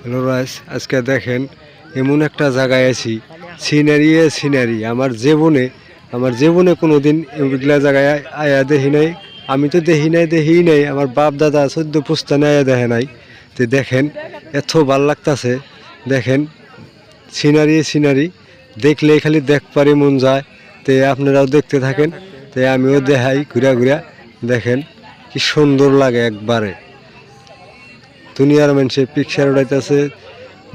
Hello rice, আজকে দেখেন এমন একটা জায়গায় আছি। Scenery scenery. আমার জীবনে আমার জীবনে কোনো দিন এগুলা জায়গায় আয়া দেখি নাই। আমি তো দেখি নাই দেখি নাই। আমার বাপ দাদা চোদ্দ পুস্তানে আয়া দেখে নাই। তো দেখেন, এত ভালো লাগতাছে। দেখেন, সিনারি সিনারি। দেখলে খালি দেখ পারি মন যায়। তে আপনারাও দেখতে থাকেন। তে আমিও দেখাই ঘুরা ঘুরা। দেখেন, কি সুন্দর লাগে একবারে। দুনিয়ার মানুষে পিকচার উড়াইতেছে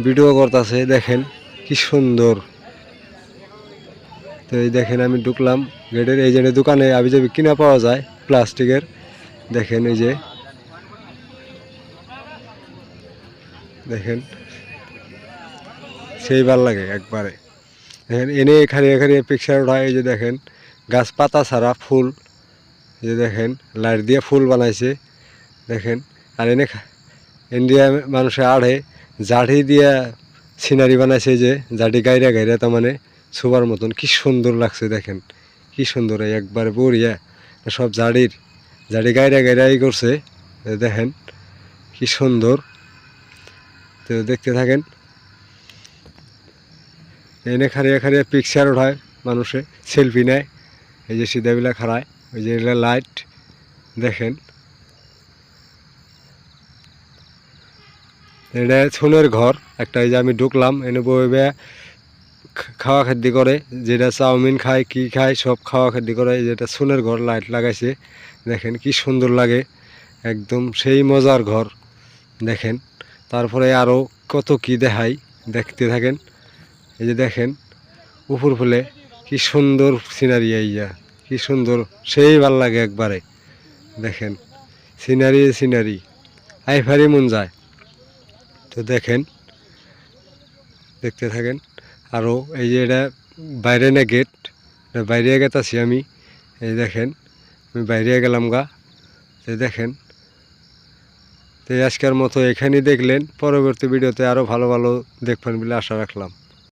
ভিডিও করতেছে, দেখেন কি সুন্দর। তো এই দেখেন আমি ঢুকলাম, গেটের এই যে দোকানে আমি যাবি কিনা পাওয়া যায়, প্লাস্টিকের। দেখেন এই যে, দেখেন, সেই ভালো লাগে একবারে। দেখেন, এনে এখানে এখানে পিকচার উঠায়, এই যে দেখেন, গাছ পাতা ছাড়া ফুল যে দেখেন, লাইট দিয়ে ফুল বানাইছে, দেখেন, আর এনে ইন্ডিয়া মানুষে আড়ে জাঠি দিয়া সিনারি বানাইছে যে জাঠি গাইরা গাইরা তার মানে শোবার মতন। কি সুন্দর লাগছে দেখেন, কি সুন্দর একবারে বড়িয়া। সব জাড়ির জাড়ি গাইরা গাইরা ই করছে দেখেন, কি সুন্দর। তো দেখতে থাকেন, এনে খারিয়া খারিয়া পিকচার ওঠায় মানুষে সেলফি নেয়। এই যে সিধাবিলা খাড়ায়, ওই যে লাইট দেখেন। এটা ছুনের ঘর। একটা এই যে আমি ঢুকলাম, এনে বইবে খাওয়া খাদ্য করে, যেটা চাউমিন খায়, কি খায়, সব খাওয়া খাদ্য করে যেটা ছুনের ঘর লাইট লাগাইছে। দেখেন কি সুন্দর লাগে, একদম সেই মজার ঘর। দেখেন, তারপরে আরও কত কি দেখাই, দেখতে থাকেন। এই যে দেখেন, উপর ফুলে কি সুন্দর সিনারি আইয়া কি সুন্দর, সেই ভালো লাগে একবারে। দেখেন সিনারি সিনারি আইফারি মন যায়। তো দেখেন, দেখতে থাকেন। আরও এই যে এটা বাইরে না গেট বাইরে গেট আছি আমি। এই দেখেন, আমি বাইরে গেলাম গা। তো দেখেন, তো আজকের মতো এখানেই দেখলেন। পরবর্তী ভিডিওতে আরও ভালো ভালো দেখবেন বলে আশা রাখলাম।